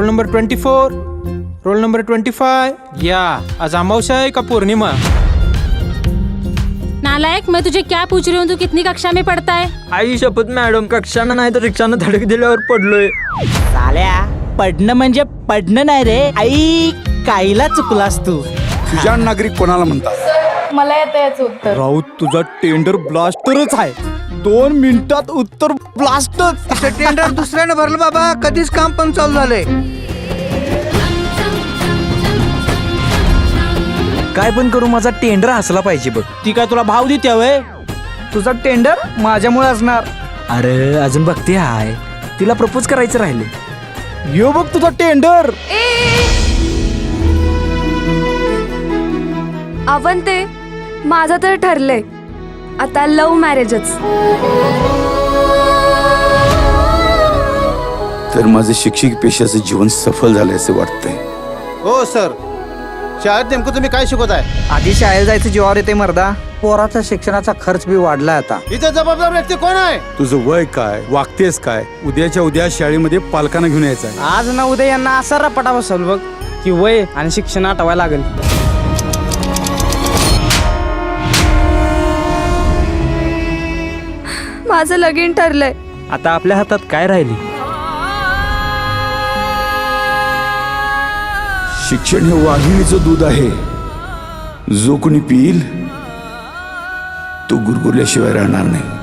Twenty four roll number twenty five या आज अमावस्या आहे का पौर्णिमा? नालायक मैं तुझे क्या पूछ रही हूँ? तू कितनी कक्षा में पढ़ता है? आई शपथ मॅडम कक्षानं नाही तर रिक्षानं धडक दिल्यावर पडलोय. साल्या पडणं म्हणजे पडणं नाही रे. आई काहीला चुकलास तू? सुजाण नागरिक कोणाला म्हणतात? मला येतं याचं उत्तर. राऊत तुझा टेंडर ब्लास्टरच आहे. दोन मिनिटात उत्तर ब्लास्टच टेंडर दुसऱ्यानं भरलं बाबा. कधीच काम पण चालू झालंय. काय पण करू माझा टेंडर हसला पाहिजे बघ. ती काय तुला भाव देते वय तुझा टेंडर माझ्यामुळे असणार. अरे अजून बघते हाय. तिला प्रपोज करायचं राहिले यो बघ तुझा टेंडर अवंते माझं तर ठरलंय. आता लव्ह मॅरेजच तर माझं शिक्षक पेशाचं जीवन सफल झालं असं वाटतंय. हो सर. शाळेत नेमकं तुम्ही काय शिकवत आहे आधी शाळेत जायचं जीवावर येते मर्दा. पोराचा शिक्षणाचा खर्च बी वाढलाय आता. इथे जबाबदार व्यक्ती कोण आहे? तुझं वय काय वागतेस काय? उद्याच्या उद्या शाळेमध्ये पालकांना घेऊन यायचं आहे आज ना उद्या यांना असा रपाटा बसल बघ की वय आणि शिक्षण आठवायला लागेल. माझं लगीन ठरलंय. आता आपल्या हातात काय राहिली? शिक्षण हे वाघिणीचं दूध आहे. जो कोणी पिईल तो गुरगुरल्याशिवाय राहणार नाही.